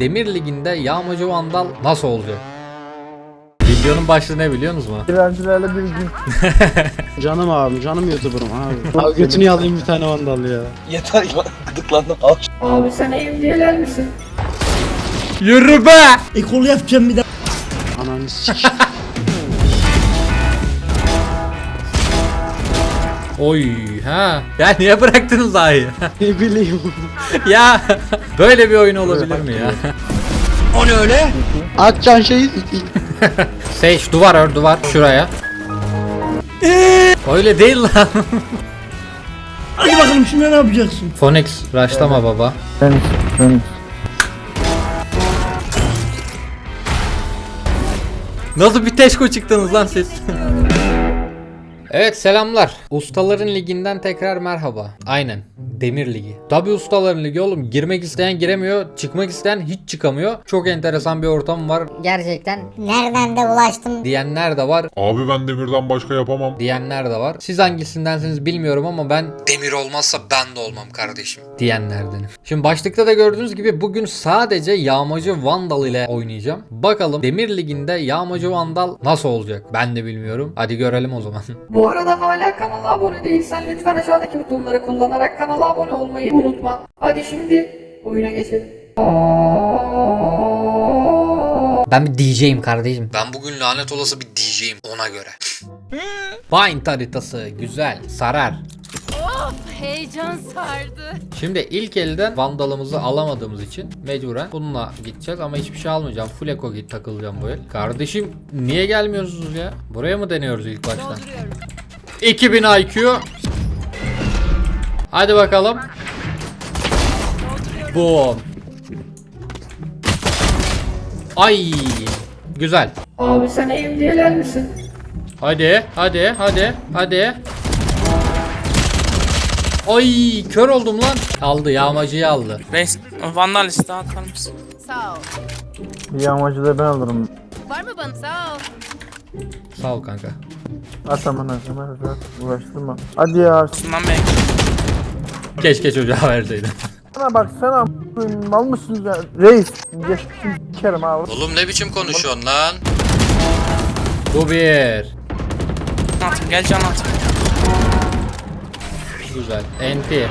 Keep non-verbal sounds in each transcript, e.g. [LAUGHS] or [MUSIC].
Demir Ligi'nde Yağmacı Vandal nasıl olacak? Videonun başlığı ne biliyor musunuz? [LAUGHS] Dilencilerle bir gün. [LAUGHS] Canım abim, canım YouTuber'ım abi. Abi götünü alayım bir tane vandal ya. Yeter ya gıdıklandım. Al Abi sen evliyeler misin? Yürü be! Ekol yapacağım bir daha. Ananı sik. [LAUGHS] Oy ha. Ya niye bıraktınız ayı? [LAUGHS] ne bileyim. ya böyle bir oyun olabilir mi ya? Atcan şeyi [LAUGHS] sikeyim. Sage duvar ör duvar şuraya. Öyle değil lan. Hadi bakalım şimdi ne yapacaksın? Phoenix rushlama baba. Ben, ben. Nasıl bir teşko çıktınız lan siz? [LAUGHS] evet selamlar. Ustaların liginden tekrar merhaba. Aynen. Demir Ligi. Tabi ustaların ligi oğlum. Girmek isteyen giremiyor. Çıkmak isteyen hiç çıkamıyor. Çok enteresan bir ortam var. Gerçekten nereden de ulaştım Diyenler de var. Abi ben demirden başka yapamam. Diyenler de var. Siz hangisindensiniz bilmiyorum ama ben demir olmazsa ben de olmam kardeşim. Diyenlerdenim. Şimdi başlıkta da gördüğünüz gibi bugün sadece Yağmacı Vandal ile oynayacağım. Bakalım Demir Ligi'nde Yağmacı Vandal nasıl olacak? Ben de bilmiyorum. Hadi görelim o zaman. Bu arada hala kanala abone değilsen lütfen aşağıdaki butonları kullanarak kanala abone olmayı unutma. Hadi şimdi oyuna geçelim. Ben bir DJ'im kardeşim. Ben bugün lanet olası bir DJ'im ona göre. [LAUGHS] Bind haritası güzel sarar. Heyecan sardı. Şimdi ilk elden vandalımızı alamadığımız için mecburen bununla gideceğiz ama hiçbir şey almayacağım. Full eco git takılacağım bu el. Kardeşim niye gelmiyorsunuz ya? Buraya mı deniyoruz ilk baştan? 2000 IQ. Hadi bakalım. Boom. Ay. Güzel. Abi sen evliyeler misin? Hadi, hadi, hadi, hadi. Ay, kör oldum lan. Aldı, yağmacıyı aldı. Reis, Vandal liste atar mısın? Sağ ol. Yağmacı da ben alırım. Var mı bana? Sağ ol. Sağ ol kanka. At aman aman at. Uğraştırma. Hadi ya. Bundan belki. Keşke çocuğa verseydin. Sana baksana. Mal mısınız ya? Reis. Geç şimdi sikerim abi. Oğlum ne biçim konuşuyorsun lan? Bu bir. Atayım, gel can atayım. Güzel. Enti.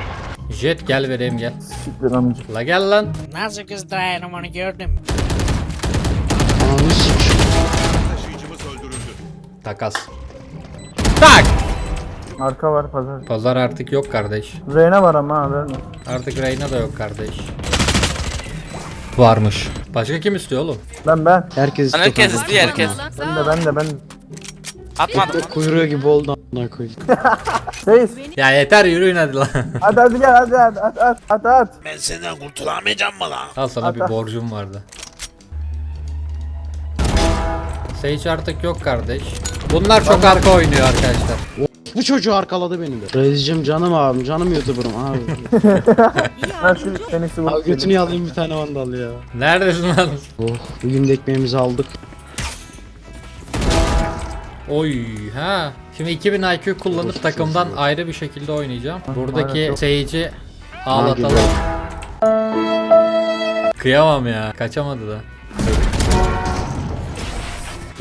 Jet gel vereyim gel. Siktir amca. La gel lan. Nasıl kızdırayım onu gördüm. Ananı. Takas. Tak. Arka var pazar. Pazar artık yok kardeş. Reyna var ama ha verme. Artık Reyna da yok kardeş. Varmış. Başka kim istiyor oğlum? Ben ben. Herkes Lan herkes izliyor herkes. Lan Ben de ben de ben. Atmadım. Kuyruğu gibi oldu amına koyayım. [LAUGHS] Reis. Ya yeter yürüyün hadi lan. [LAUGHS] Hadi hadi gel hadi hadi at at at at. Al sana bir Ata. borcum vardı. Sage artık yok kardeş. Bunlar çok arka oynuyor arkadaşlar. Bu çocuğu arkaladı beni de. Reis'cim canım abim, canım YouTuber'ım abi. [LAUGHS] Abi götünü alayım bir tane vandal ya. Neredesin lan? Oh, bugün de ekmeğimizi aldık. Oy ha. Şimdi 2000 IQ kullanıp takımdan ayrı bir şekilde oynayacağım. Buradaki Sage'i ağlatalım. Kıyamam ya. Kaçamadı da.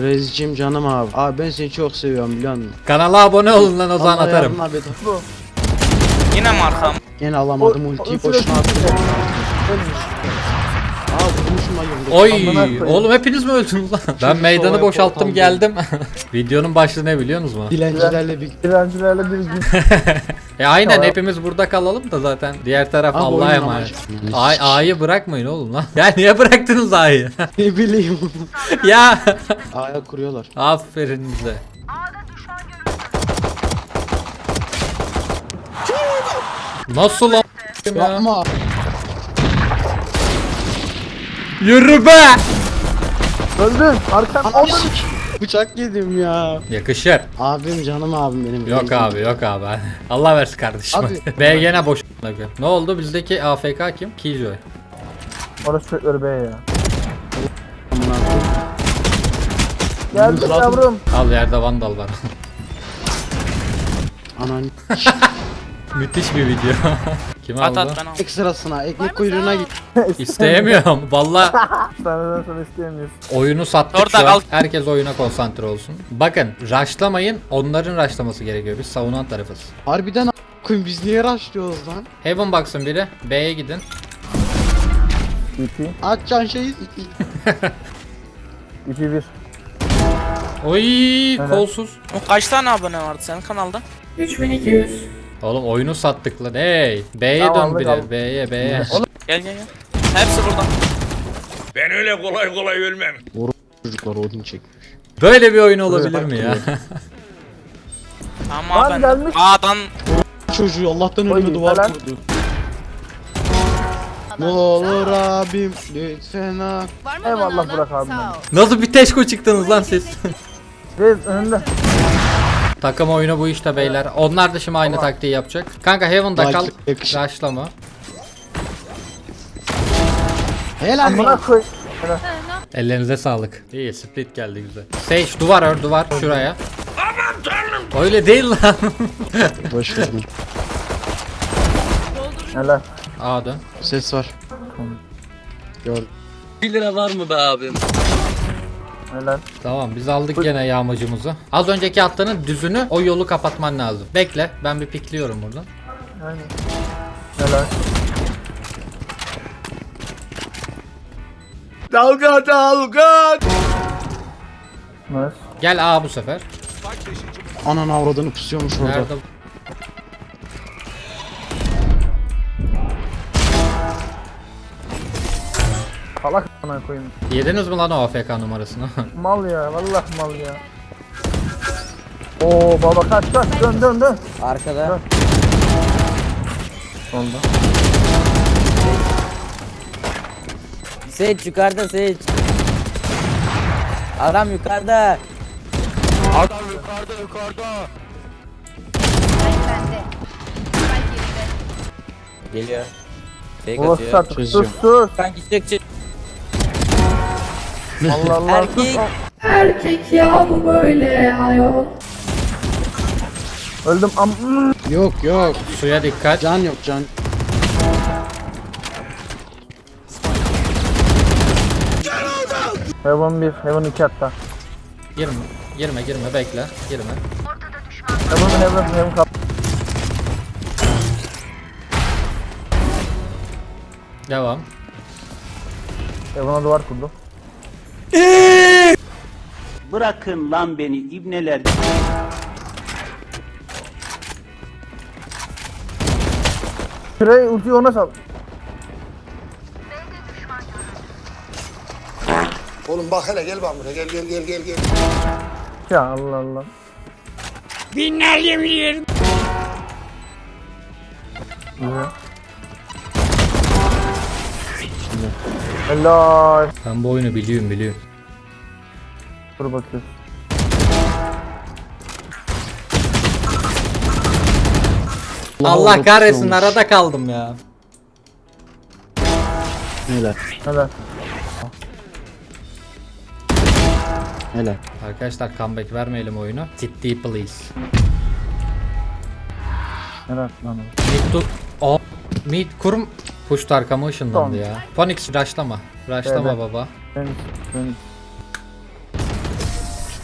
Reis'cim canım abi. Abi ben seni çok seviyorum biliyor musun? Kanala abone olun lan o zaman Allah atarım. yardımına bir- Yine mi arkam? Gene alamadım ultiyi boşuna attım. Vurmuşum. Oy Amına koyayım. oğlum hepiniz mi öldünüz lan? Ben meydanı havaya boşalttım portal geldim. [LAUGHS] Videonun başlığı ne biliyor musunuz? Dilencilerle bir Dilencilerle bir gün. [LAUGHS] E aynen Tamam. hepimiz burada kalalım da zaten diğer taraf Abi Allah'a emanet. amacı. Ay, A'yı bırakmayın oğlum lan. [LAUGHS] Ya niye bıraktınız A'yı? [LAUGHS] ne bileyim. ya. [LAUGHS] Aya kuruyorlar. Aferin bize. Nasıl lan? Ya. Yapma. Yürü be! Öldün. Arkan. Ananı sik. Bıçak yedim ya. Yakışır. Abim canım abim benim. Yok Reis'im. abi yok abi. [LAUGHS] Allah versin kardeşim. Abi. [LAUGHS] B gene boş. Ne oldu bizdeki AFK kim? Killjoy. Orası çocukları be ya. Geldim Mızrağım. yavrum. Al yerde vandal var. Ananı. [LAUGHS] Müthiş bir video. Kim At aldı? at ben al. Ekmek sırasına, ekmek kuyruğuna git. [LAUGHS] İsteyemiyorum. Valla Senden sonra isteyemiyoruz. oyunu sattık Orada şu an. kal. Herkes oyuna konsantre olsun. Bakın rushlamayın. Onların rushlaması gerekiyor. Biz savunan tarafız. Harbiden a- koyayım biz niye rushlıyoruz lan? Heaven baksın biri. B'ye gidin. EP. Açacaksın şeyi sikeyim. EP 1. Oy kolsuz. O kaç tane abone vardı senin kanalda? 3200. Oğlum oyunu sattık lan. Hey. B'ye Tamam, dön biri. aldık. B'ye B'ye. Gel gel gel. Hepsi burada. Ben öyle kolay kolay ölmem. Çocuklar odun çekmiş. Böyle bir oyun olabilir mi ya? [LAUGHS] Ama Lan ben gelmiş. A'dan Çocuğu Allah'tan Oy, önüme duvar kurdu. Ne olur abim lütfen ha. Var mı Eyvallah bana alan? Burak abi. Sağ ol. Nasıl bir teşko çıktınız lan siz? Reis önünde. Takım oyunu bu işte beyler. Onlar da şimdi aynı taktiği yapacak. Kanka Heaven'da kal. Yakışık. Rushlama. Helal lan. koy. Ellerinize sağlık. İyi split geldi güzel. Sage duvar ör duvar şuraya. Öyle değil lan. Boş verin. Helal. A dön. Ses var. Gördüm. 1 lira var mı be abim? Helal. Tamam biz aldık gene yağmacımızı. Az önceki attığının düzünü o yolu kapatman lazım. Bekle ben bir pikliyorum buradan. Aynen. Helal. Dalga dalga. Nice. Gel A bu sefer. Anan avradını pusuyormuş orada. Nerede? Amına koyayım. Yediniz mi lan o AFK numarasını? [LAUGHS] Mal ya. Vallahi mal ya. Oo baba kaç kaç. Dön dön dön. Arkada. Solda. Seç yukarıda seç. Adam yukarıda. Bende. Spike yerinde. Geliyor. Fake atıyor. sat. Sus sus. Kanki çık çık. Allah Allah. Erkek. Erkek ya bu böyle ayol. Öldüm am. Yok yok. Suya dikkat. Can yok can. Heaven 1, Heaven 2 hatta. Girme. Girme girme bekle. Girme. Heaven Heaven Heaven kap. Devam. Heaven'a duvar kurdu. Bırakın lan beni ibneler. Şurayı ultiyi ona sal. Oğlum bak hele gel bak buraya gel gel gel gel gel. Ya Allah Allah. Binlerce Helal. Ben bu oyunu biliyorum biliyorum. Dur bakıyoruz. Allah kahretsin arada kaldım ya. Helal. Helal. Helal. Arkadaşlar comeback vermeyelim oyunu. Ciddi please. Helal lan. Mid to... O... Mid kurum... Push arkamı ışınlandı Tamam. ya. Phoenix rushlama. Rushlama Evet. baba. Ben...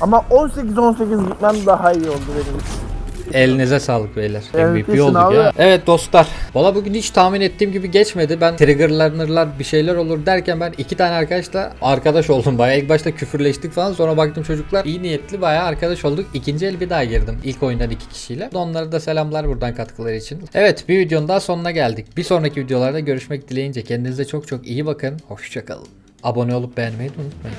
Ama 18-18 gitmem daha iyi oldu benim için. Elinize sağlık beyler. MVP olduk abi. ya. Evet dostlar. Valla bugün hiç tahmin ettiğim gibi geçmedi. Ben triggerlanırlar bir şeyler olur derken ben iki tane arkadaşla arkadaş oldum. Bayağı ilk başta küfürleştik falan. Sonra baktım çocuklar iyi niyetli bayağı arkadaş olduk. İkinci el bir daha girdim. İlk oyundan iki kişiyle. Onlara da selamlar buradan katkıları için. Evet bir videonun daha sonuna geldik. Bir sonraki videolarda görüşmek dileyince kendinize çok çok iyi bakın. Hoşçakalın. Abone olup beğenmeyi de unutmayın.